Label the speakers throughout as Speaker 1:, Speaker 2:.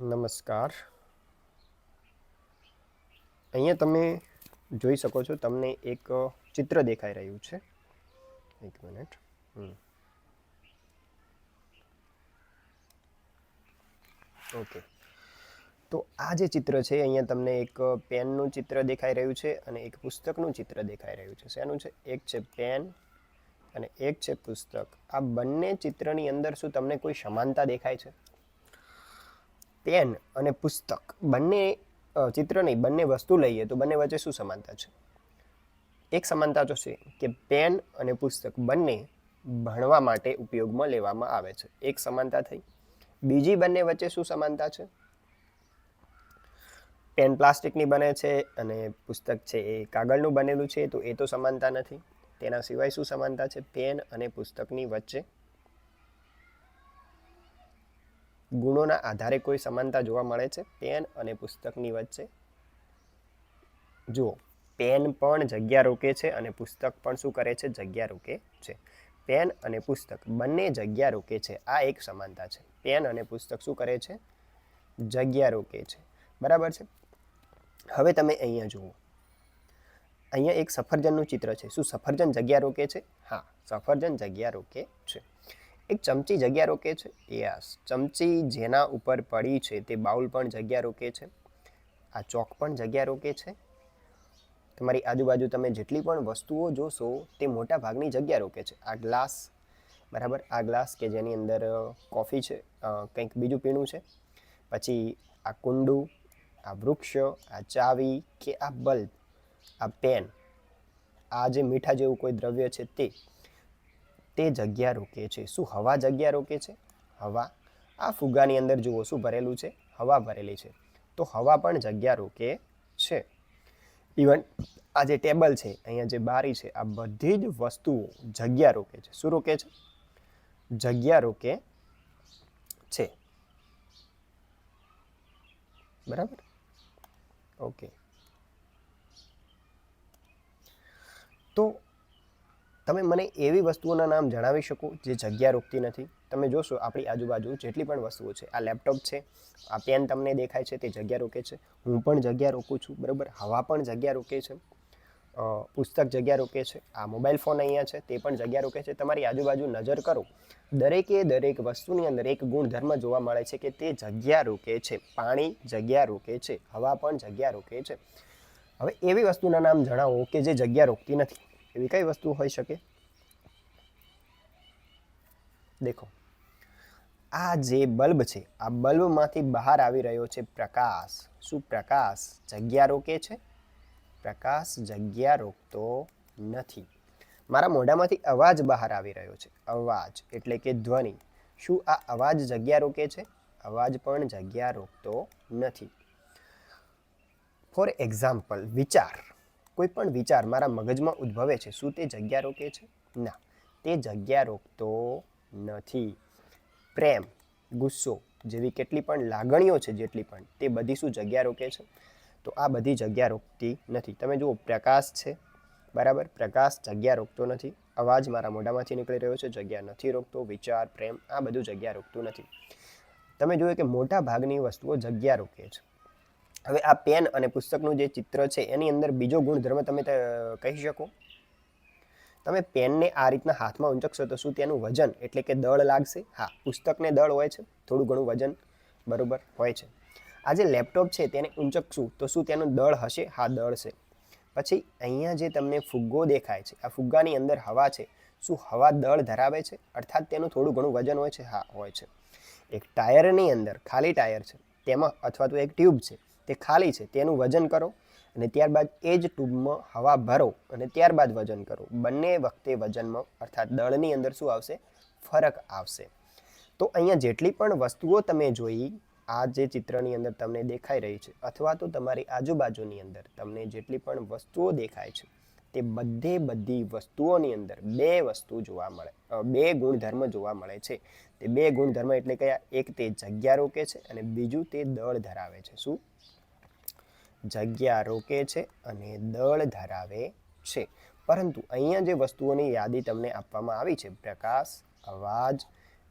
Speaker 1: નમસ્કાર. અહીંયા તમે જોઈ શકો છો, તમને એક ચિત્ર દેખાઈ રહ્યું છે. એક મિનિટ. ઓકે. તો આ જે ચિત્ર છે, અહીંયા તમને એક પેનનું ચિત્ર દેખાઈ રહ્યું છે અને એક પુસ્તકનું ચિત્ર દેખાઈ રહ્યું છે. શેનું છે? એક છે પેન અને એક છે પુસ્તક. આ બંને ચિત્રની અંદર શું તમને કોઈ સમાનતા દેખાય છે? પેન અને પુસ્તક બંને ચિત્ર નહીં, બંને વસ્તુ લઈએ તો બંને વચ્ચે શું સમાનતા છે? એક સમાનતા તો છે કે પેન અને પુસ્તક બંને ભણવા માટે ઉપયોગમાં લેવામાં આવે છે. એક સમાનતા થઈ. બીજી બંને વચ્ચે શું સમાનતા છે? પેન પ્લાસ્ટિકની બને છે અને પુસ્તક છે એ કાગળનું બનેલું છે તો એ તો સમાનતા નથી. તેના સિવાય શું સમાનતા છે? પેન અને પુસ્તકની વચ્ચે ગુણોના આધારે કોઈ સમાનતા જોવા મળે છે? પેન અને પુસ્તકની વચ્ચે? જુઓ, પેન પણ જગ્યા રોકે છે અને પુસ્તક પણ શું કરે છે? જગ્યા રોકે છે. પેન અને પુસ્તક બંને જગ્યા રોકે છે. આ એક સમાનતા છે. પેન અને પુસ્તક શું કરે છે? જગ્યા રોકે છે. બરાબર છે? હવે તમે અહીંયા જુઓ. અહીંયા એક સફરજનનું ચિત્ર છે. શું સફરજન જગ્યા રોકે છે? હા, સફરજન જગ્યા રોકે છે. એક ચમચી જગ્યા રોકે છે. યસ ચમચી જેના ઉપર પડી છે તે બાઉલ પણ જગ્યા રોકે છે. આ ચોક પણ જગ્યા રોકે છે. તમારી આજુબાજુ તમે જેટલી પણ વસ્તુઓ જોશો તે મોટા ભાગની જગ્યા રોકે છે. આ ગ્લાસ, બરાબર? આ ગ્લાસ કે જેની અંદર કોફી છે કંઈક બીજું પીણું છે. પછી આ કુંડું, આ વૃક્ષ, આ ચાવી કે આ બલ્બ, આ પેન, આ જે મીઠા જેવું કોઈ દ્રવ્ય છે તે તે જગ્યા રોકે છે. શું હવા જગ્યા રોકે છે? હવા. આ ફુગ્ગાની અંદર જુઓ, શું ભરેલું છે? હવા ભરેલી છે. તો હવા પણ જગ્યા રોકે છે. ઇવન આ જે ટેબલ છે, અહીંયા જે બારી છે, આ બધી જ વસ્તુઓ જગ્યા રોકે છે. શું રોકે છે? જગ્યા રોકે છે. બરાબર? ઓકે. તો તમે મને એવી વસ્તુઓના નામ જણાવી શકો જે જગ્યા રોકતી નથી. તમે જોશો આપણી આજુબાજુ જેટલી પણ વસ્તુઓ છે. આ લેપટોપ છે, આ પેન તમને દેખાય છે, તે જગ્યા રોકે છે. હું પણ જગ્યા રોકું છું, બરાબર? હવા પણ જગ્યા રોકે છે. પુસ્તક જગ્યા રોકે છે. આ મોબાઈલ ફોન અહીંયા છે, તે પણ જગ્યા રોકે છે. તમારી આજુબાજુ નજર કરો. દરેકે દરેક વસ્તુની અંદર એક ગુણધર્મ જોવા મળે છે કે તે જગ્યા રોકે છે. પાણી જગ્યા રોકે છે. હવા પણ જગ્યા રોકે છે. હવે એવી વસ્તુના નામ જણાવો કે જે જગ્યા રોકતી નથી. એવી કઈ વસ્તુ હોઈ શકે? દેખો, આ જે બલ્બ છે, આ બલ્બમાંથી બહાર આવી રહ્યો છે પ્રકાશ. શું પ્રકાશ જગ્યા રોકે છે? પ્રકાશ જગ્યા રોકતો નથી. મારા મોઢામાંથી અવાજ બહાર આવી રહ્યો છે. અવાજ એટલે કે ધ્વનિ. શું આ અવાજ જગ્યા રોકે છે? અવાજ પણ જગ્યા રોકતો નથી. ફોર એક્ઝામ્પલ વિચાર. કોઈ પણ વિચાર મારા મગજમાં ઉદ્ભવે છે, શું તે જગ્યા રોકે છે? ના, તે જગ્યા રોકતો નથી. પ્રેમ, ગુસ્સો જેવી કેટલી પણ લાગણીઓ છે, જેટલી પણ, તે બધી શું જગ્યા રોકે છે? તો આ બધી જગ્યા રોકતી નથી. તમે જુઓ, પ્રકાશ છે, બરાબર? પ્રકાશ જગ્યા રોકતો નથી. અવાજ મારા મોઢામાંથી નીકળી રહ્યો છે, જગ્યા નથી રોકતો. વિચાર, પ્રેમ, આ બધું જગ્યા રોકતું નથી. તમે જોયું કે મોટા ભાગની વસ્તુઓ જગ્યા રોકે છે. હવે આ પેન અને પુસ્તકનું જે ચિત્ર છે, એની અંદર બીજો ગુણધર્મ તમે કહી શકો. તમે પેનને આ રીતના હાથમાં ઊંચકશો તો શું તેનું વજન? એટલે કે દળ લાગશે? હા, પુસ્તકને દળ હોય છે, થોડું ઘણું વજન બરોબર હોય છે. આ જે લેપટોપ છે, તેને ઊંચકશું તો શું તેનું દળ હશે? હા, દળ છે. પછી અહીંયા જે તમને ફુગ્ગો દેખાય છે, આ ફુગ્ગાની અંદર હવા છે, શું હવા દળ ધરાવે છે? અર્થાત તેનું થોડું ઘણું વજન હોય છે, હા, હોય છે. એક ટાયરની અંદર, ખાલી ટાયર છે, તેમાં અથવા તો એક ટ્યુબ છે તે ખાલી છે, તેનું વજન કરો અને ત્યારબાદ એ જ ટ્યુબમાં હવા ભરો અને ત્યારબાદ વજન કરો. બંને વખતે વજનમાં, અર્થાત દળની અંદર શું આવશે? ફરક આવશે. તો અહીંયા જેટલી પણ વસ્તુઓ તમે જોઈ, આ જે ચિત્રની અંદર તમને દેખાઈ રહી છે, અથવા તો તમારી આજુબાજુની અંદર તમને જેટલી પણ વસ્તુઓ દેખાય છે, તે બધે બધી વસ્તુઓની અંદર બે વસ્તુ જોવા મળે બે ગુણધર્મ જોવા મળે છે. તે બે ગુણધર્મ એટલે કયા? એક તે જગ્યા રોકે છે અને બીજું તે દળ ધરાવે છે. શું? જગ્યા રોકે છે અને દળ ધરાવે છે. પરંતુ અહીંયા જે વસ્તુઓની યાદી તમને આપવામાં આવી છે, પ્રકાશ, અવાજ,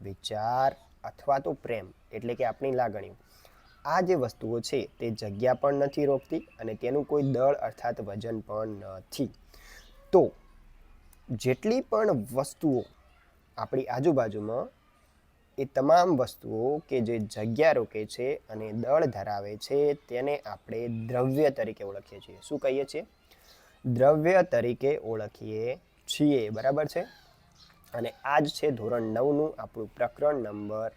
Speaker 1: વિચાર અથવા તો પ્રેમ, એટલે કે આપણી લાગણીઓ, આ જે વસ્તુઓ છે તે જગ્યા પણ નથી રોકતી અને તેનું કોઈ દળ અર્થાત વજન પણ નથી. તો જેટલી પણ વસ્તુઓ આપણી આજુબાજુમાં એ તમામ વસ્તુઓ કે જે જગ્યા રોકે છે અને દળ ધરાવે છે તેને આપણે દ્રવ્ય તરીકે ઓળખીએ છીએ. શું કહીએ છીએ? દ્રવ્ય તરીકે ઓળખીએ છીએ, બરાબર છે? અને આ જ છે ધોરણ નવનું આપણું પ્રકરણ નંબર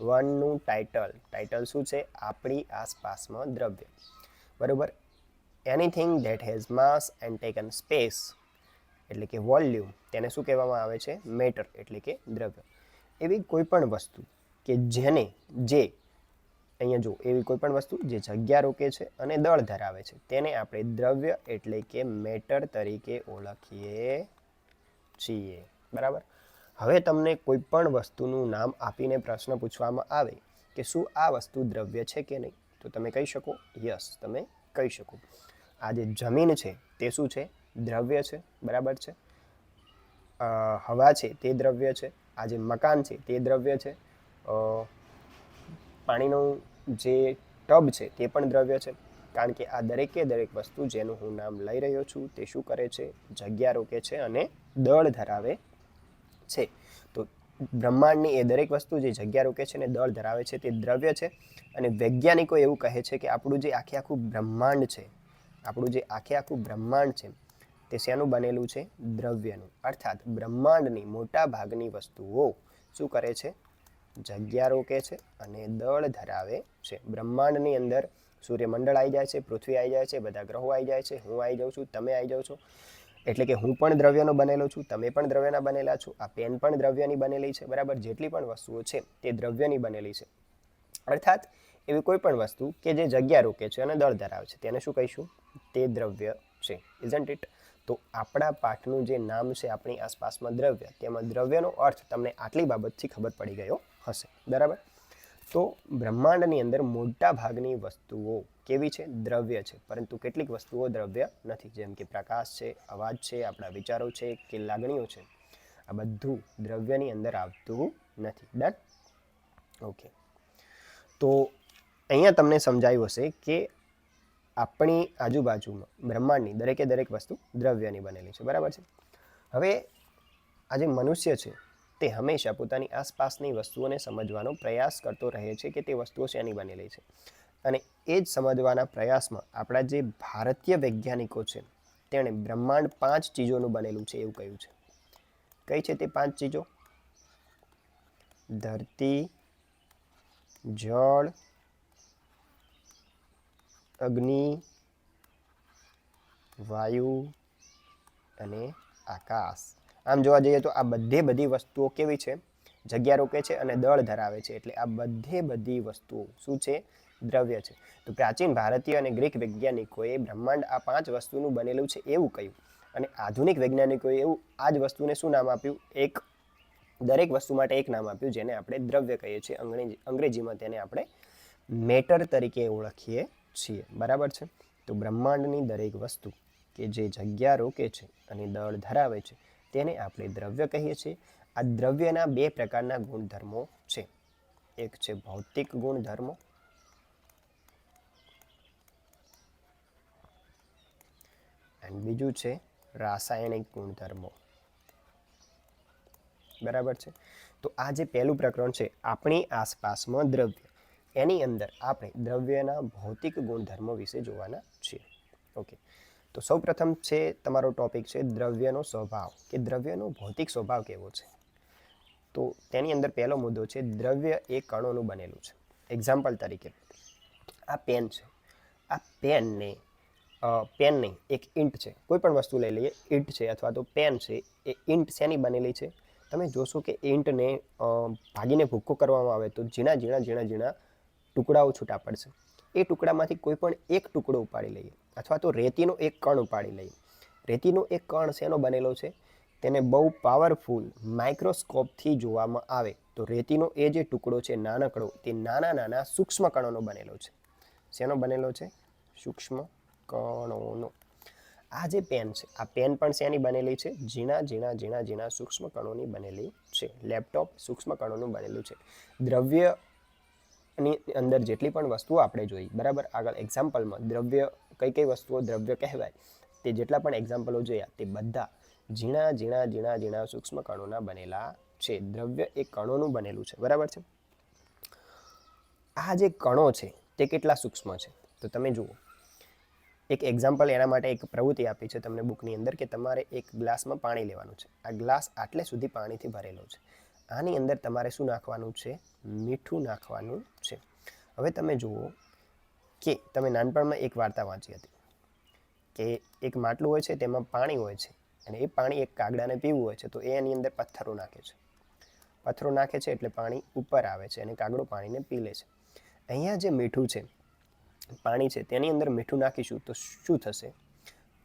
Speaker 1: વનનું ટાઇટલ. ટાઇટલ શું છે? આપણી આસપાસમાં દ્રવ્ય. બરાબર? Anything that has mass and taken space એટલે કે વોલ્યુમ તેને શું કહેવામાં આવે છે? મેટર એટલે કે દ્રવ્ય. એવી કોઈ પણ વસ્તુ કે જેને જે અહીંયા જો એવી કોઈ પણ વસ્તુ જે જગ્યા રોકે છે અને દળ ધરાવે છે, તેને આપણે દ્રવ્ય એટલે કે મેટર તરીકે ઓળખીએ છીએ. બરાબર? હવે તમને કોઈ પણ વસ્તુનું નામ આપીને પ્રશ્ન પૂછવામાં આવે કે શું આ વસ્તુ દ્રવ્ય છે કે નહીં, તો તમે કહી શકો યસ, તમે કહી શકો. આ જે જમીન છે તે શું છે? દ્રવ્ય છે. બરાબર છે? હવા છે તે દ્રવ્ય છે. આ જે મકાન છે તે દ્રવ્ય છે. પાણીનું જે ટબ છે તે પણ દ્રવ્ય છે. કારણ કે આ દરેકે દરેક વસ્તુ જેનું હું નામ લઈ રહ્યો છું તે શું કરે છે? જગ્યા રોકે છે અને દળ ધરાવે છે. તો બ્રહ્માંડની એ દરેક વસ્તુ જે જગ્યા રોકે છે અને દળ ધરાવે છે તે દ્રવ્ય છે. અને વૈજ્ઞાનિકો એવું કહે છે કે આપણું જે આખે આખું બ્રહ્માંડ છે, આપણું જે આખે આખું બ્રહ્માંડ છે તે શેનું બનેલું છે? દ્રવ્યનું. અર્થાત બ્રહ્માંડની મોટા ભાગની વસ્તુઓ શું કરે છે? જગ્યા રોકે છે અને દળ ધરાવે છે. બ્રહ્માંડની અંદર સૂર્યમંડળ આવી જાય છે, પૃથ્વી આવી જાય છે, બધા ગ્રહો આવી જાય છે. હું આવી જાઉં છું, તમે આવી જાઓ છો. એટલે કે હું પણ દ્રવ્યનો બનેલો છું, તમે પણ દ્રવ્યના બનેલા છો. આ પેન પણ દ્રવ્યની બનેલી છે, બરાબર? જેટલી પણ વસ્તુઓ છે, તે દ્રવ્યની બનેલી છે. અર્થાત એવી કોઈ પણ વસ્તુ કે જે જગ્યા રોકે છે અને દળ ધરાવે છે. તેને શું કહીશું? તે દ્રવ્ય છે ઇઝન્ટ ઇટ તો આપણા પાઠનું જે નામ છે આપણી આસપાસમાં દ્રવ્ય, તેમાં દ્રવ્યનો અર્થ તમને આટલી બાબતથી ખબર પડી ગયો હશે. બરાબર? તો બ્રહ્માંડની અંદર મોટા ભાગની વસ્તુઓ કેવી છે? દ્રવ્ય છે. પરંતુ કેટલીક વસ્તુઓ દ્રવ્ય નથી. જેમ કે પ્રકાશ છે, અવાજ છે, આપણા વિચારો છે, કે લાગણીઓ છે. આ બધું દ્રવ્યની અંદર આવતું નથી. ડન? ઓકે. તો અહીંયા તમને સમજાયું હશે કે આપણી આજુબાજુમાં, બ્રહ્માંડની દરેકે દરેક વસ્તુ દ્રવ્યની બનેલી છે. બરાબર છે? હવે આ જે મનુષ્ય છે, તે હંમેશા પોતાની આસપાસની વસ્તુઓને સમજવાનો પ્રયાસ કરતો રહે છે કે તે વસ્તુઓ શેની બનેલી છે? અને એ જ સમજવાના પ્રયાસમાં આપણા જે ભારતીય વૈજ્ઞાનિકો છે, તેણે બ્રહ્માંડ પાંચ ચીજોનું બનેલું છે એવું કહ્યું છે. કઈ છે તે પાંચ ચીજો? ધરતી, જળ અગ્નિ, વાયુ અને આકાશ. આમ જોવા જઈએ તો આ બધે બધી વસ્તુઓ કેવી છે? જગ્યા રોકે છે અને દળ ધરાવે છે. એટલે આ બધે બધી વસ્તુઓ શું છે? દ્રવ્ય છે. તો પ્રાચીન ભારતીય અને ગ્રીક વૈજ્ઞાનિકોએ બ્રહ્માંડ આ પાંચ વસ્તુનું બનેલું છે એવું કહ્યું. અને આધુનિક વૈજ્ઞાનિકોએ એવું આ જ વસ્તુને શું નામ આપ્યું? એક દરેક વસ્તુ માટે એક નામ આપ્યું, જેને આપણે દ્રવ્ય કહીએ છીએ. અંગ્રેજી અંગ્રેજીમાં તેને આપણે મેટર તરીકે ઓળખીએ છીએ. બરાબર છે? તો બ્રહ્માંડની દરેક વસ્તુ કે જે જગ્યા રોકે છે અને દળ ધરાવે છે, તેને આપણે દ્રવ્ય કહીએ છીએ. આ દ્રવ્યના બે પ્રકારના ગુણધર્મો છે. એક છે ભૌતિક ગુણધર્મો. એન્ડ બીજું છે રાસાયણિક ગુણધર્મો. બરાબર છે? તો આ જે પહેલું પ્રકરણ છે, આપણી આસપાસમાં દ્રવ્ય. એની અંદર આપણે દ્રવ્યના ભૌતિક ગુણધર્મો વિશે જોવાના છીએ. ઓકે તો સૌપ્રથમ છે તમારો ટોપિક છે દ્રવ્યનો સ્વભાવ, કે દ્રવ્યનો ભૌતિક સ્વભાવ કેવો છે? તો તેની અંદર પહેલો મુદ્દો છે દ્રવ્ય એ કણોનું બનેલું છે. એક્ઝામ્પલ તરીકે, આ પેન છે. આ પેનને પેન નહીં, એક ઇંટ છે. કોઈ પણ વસ્તુ લઈ લઈએ ઇંટ છે અથવા તો પેન છે, એ ઇંટ શેની બનેલી છે? તમે જોશો કે ઇંટને ભાગીને ભૂક્કો કરવામાં આવે તો ઝીણા ઝીણા ઝીણા ઝીણા ટુકડાઓ છૂટા પડશે. એ ટુકડામાંથી કોઈ પણ એક ટુકડો ઉપાડી લઈએ અથવા તો રેતીનો એક કણ ઉપાડી લઈએ. રેતીનો એક કણ શેનો બનેલો છે? તેને બહુ પાવરફુલ માઇક્રોસ્કોપથી જોવામાં આવે તો રેતીનો એ જે ટુકડો છે, નાનકડો, તે નાના નાના સૂક્ષ્મ કણોનો બનેલો છે. શેનો બનેલો છે? સૂક્ષ્મ કણોનો. આ જે પેન છે, આ પેન પણ શેની બનેલી છે? ઝીણા ઝીણા ઝીણા ઝીણા સૂક્ષ્મ કણોની બનેલી છે. લેપટોપ સૂક્ષ્મ કણોનું બનેલું છે. દ્રવ્ય દ્રવ્યની અંદર જેટલી પણ વસ્તુઓ આપણે જોઈ, બરાબર? આગળ એક્ઝામ્પલમાં દ્રવ્ય, કઈ કઈ વસ્તુઓ દ્રવ્ય કહેવાય, તે જેટલા પણ એક્ઝામ્પલો જોયા, તે બધા ઝીણા ઝીણા ઝીણા ઝીણા સૂક્ષ્મ કણોના બનેલા છે. દ્રવ્ય એ કણોનું બનેલું છે, બરાબર છે? આ જે કણો છે, તે કેટલા સૂક્ષ્મ છે? તો તમે જુઓ, એક એક્ઝામ્પલ એના માટે એક પ્રવૃત્તિ આપી છે તમને બુકની અંદર કે તમારે એક ગ્લાસમાં પાણી લેવાનું છે. આ ગ્લાસ આટલે સુધી પાણીથી ભરેલો છે. આની અંદર તમારે શું નાખવાનું છે? મીઠું નાખવાનું છે. હવે તમે જુઓ કે તમે નાનપણમાં એક વાર્તા વાંચી હતી કે એક માટલું હોય છે, તેમાં પાણી હોય છે અને એ પાણી એક કાગડાને પીવું હોય છે, તો એ એની અંદર પથ્થરો નાખે છે. પથ્થરો નાખે છે એટલે પાણી ઉપર આવે છે અને કાગડો પાણીને પી લે છે. અહીંયા જે મીઠું છે, પાણી છે, તેની અંદર મીઠું નાખીશું તો શું થશે?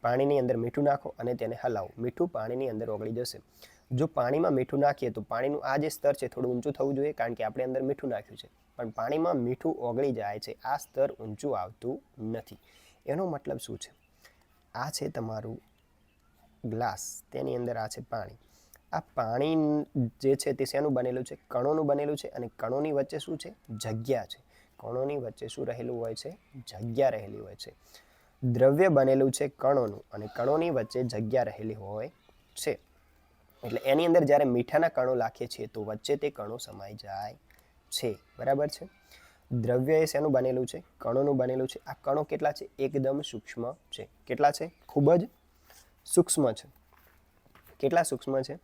Speaker 1: પાણીની અંદર મીઠું નાખો અને તેને હલાવો. મીઠું પાણીની અંદર ઓગળી જશે. જો પાણીમાં મીઠું નાખીએ તો પાણીનું આ જે સ્તર છે થોડું ઊંચું થવું જોઈએ કારણ કે આપણે અંદર મીઠું નાખ્યું છે. પણ પાણીમાં મીઠું ઓગળી જાય છે, આ સ્તર ઊંચું આવતું નથી. એનો મતલબ શું છે? આ છે તમારું ગ્લાસ, તેની અંદર આ છે પાણી. આ પાણી જે છે તે શેનું બનેલું છે? કણોનું બનેલું છે અને કણોની વચ્ચે શું છે? જગ્યા છે. કણોની વચ્ચે શું રહેલું હોય છે? જગ્યા રહેલી હોય છે. દ્રવ્ય બનેલું છે કણોનું અને કણોની વચ્ચે જગ્યા રહેલી હોય છે. એટલે એની અંદર જ્યારે મીઠાના કણો રાખીએ છીએ તો વચ્ચે તે કણો સમાઈ જાય છે. બરાબર છે? દ્રવ્ય એ શેનું બનેલું છે? કણોનું બનેલું છે. આ કણો કેટલા છે? એકદમ સૂક્ષ્મ છે. કેટલા છે? ખૂબ જ સૂક્ષ્મ છે. કેટલા સૂક્ષ્મ છે?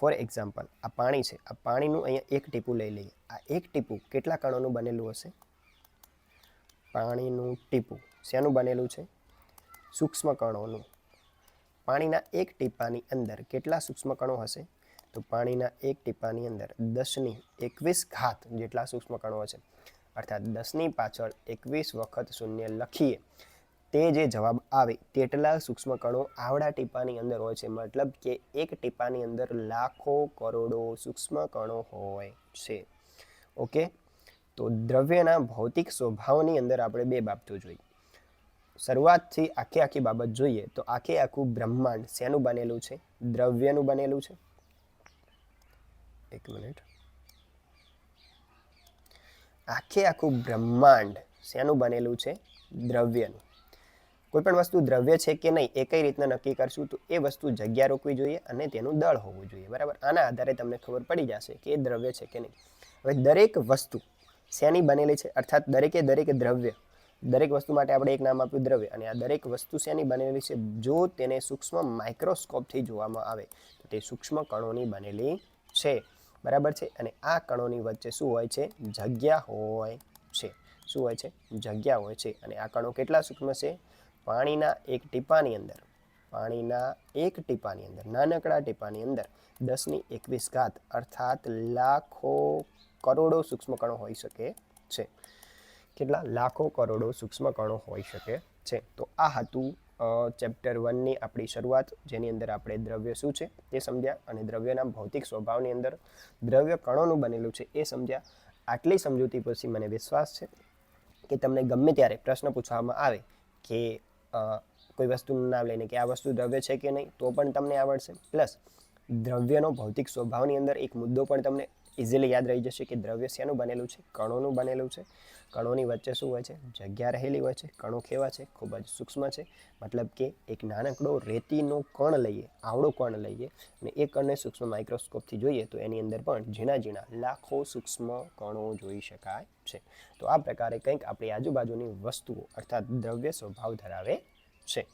Speaker 1: ફોર એક્ઝામ્પલ, આ પાણી છે. આ પાણીનું અહીંયા એક ટીપું લઈ લઈએ. આ એક ટીપું કેટલા કણોનું બનેલું હશે? પાણીનું ટીપું શેનું બનેલું છે? સૂક્ષ્મ કણોનું. પાણીના એક ટીપાની અંદર કેટલા સૂક્ષ્મ કણો હશે? તો પાણીના એક ટીપાની અંદર દસની એકવીસ ઘાત જેટલા સૂક્ષ્મ કણો હશે. અર્થાત દસની પાછળ એકવીસ વખત શૂન્ય લખીએ, તે જે જવાબ આવે તેટલા સૂક્ષ્મ કણો આવડા ટીપાની અંદર હોય છે. મતલબ કે એક ટીપાની અંદર લાખો કરોડો સૂક્ષ્મ કણો હોય છે. ઓકે? તો દ્રવ્યના ભૌતિક સ્વભાવની અંદર આપણે બે બાબતો જોઈ. શરૂઆતથી આખી આખી બાબત જોઈએ તો આખે આખું બ્રહ્માંડ શેનું બનેલું છે? દ્રવ્યનું બનેલું છે? એક મિનિટ. આખે આખું બ્રહ્માંડ શેનું બનેલું છે? દ્રવ્યનું. કોઈ પણ વસ્તુ દ્રવ્ય છે કે નહીં, એ કઈ રીતના નક્કી કરશું તો એ વસ્તુ જગ્યા રોકવી જોઈએ અને તેનું દળ હોવું જોઈએ, બરાબર? આના આધારે તમને ખબર પડી જશે કે એ દ્રવ્ય છે કે નહીં. હવે દરેક વસ્તુ શેની બનેલી છે? અર્થાત દરેકે દરેક દ્રવ્ય દરેક વસ્તુ માટે આપણે એક નામ આપ્યું દ્રવ્ય અને આ દરેક વસ્તુ શેની બનેલી છે? જો તેને સૂક્ષ્મ માઇક્રોસ્કોપથી જોવામાં આવે, તો તે સૂક્ષ્મ કણોની બનેલી છે. બરાબર છે? અને આ કણોની વચ્ચે શું હોય છે? જગ્યા હોય છે. શું હોય છે? જગ્યા હોય છે. અને આ કણો કેટલા સૂક્ષ્મ છે? પાણીના એક ટીપાની અંદર. પાણીના એક ટીપાની અંદર. નાનકડા ટીપાની અંદર. દસની એકવીસ ઘાત. અર્થાત લાખો કરોડો સૂક્ષ્મ કણો હોઈ શકે છે. કેટલા લાખો કરોડો સૂક્ષ્મ કણો હોઈ શકે છે. તો આ હતું ચેપ્ટર વનની આપણી શરૂઆત, જેની અંદર આપણે દ્રવ્ય શું છે તે સમજ્યા અને દ્રવ્યના ભૌતિક સ્વભાવની અંદર દ્રવ્ય કણોનું બનેલું છે એ સમજ્યા. આટલી સમજૂતી પછી મને વિશ્વાસ છે કે તમને ગમે ત્યારે પ્રશ્ન પૂછવામાં આવે કે કોઈ વસ્તુનું નામ લઈને કે આ વસ્તુ દ્રવ્ય છે કે નહીં, તો પણ તમને આવડશે. પ્લસ, દ્રવ્યનો ભૌતિક સ્વભાવની અંદર એક મુદ્દો પણ તમને ઇઝીલી યાદ રહી જશે કે દ્રવ્ય શેનું બનેલું છે, કણોનું બનેલું છે. કણોની વચ્ચે શું હોય છે? જગ્યા રહેલી હોય છે, કણો કેવા છે? ખૂબ જ સૂક્ષ્મ છે. મતલબ કે એક નાનકડો રેતીનો કણ લઈએ, આવડો કણ લઈએ અને એ કણને સૂક્ષ્મ માઇક્રોસ્કોપથી જોઈએ તો એની અંદર પણ ઝીણા ઝીણા લાખો સૂક્ષ્મ કણો જોઈ શકાય છે. તો આ પ્રકારે કંઈક આપણી આજુબાજુની વસ્તુઓ અર્થાત દ્રવ્ય સ્વભાવ ધરાવે છે.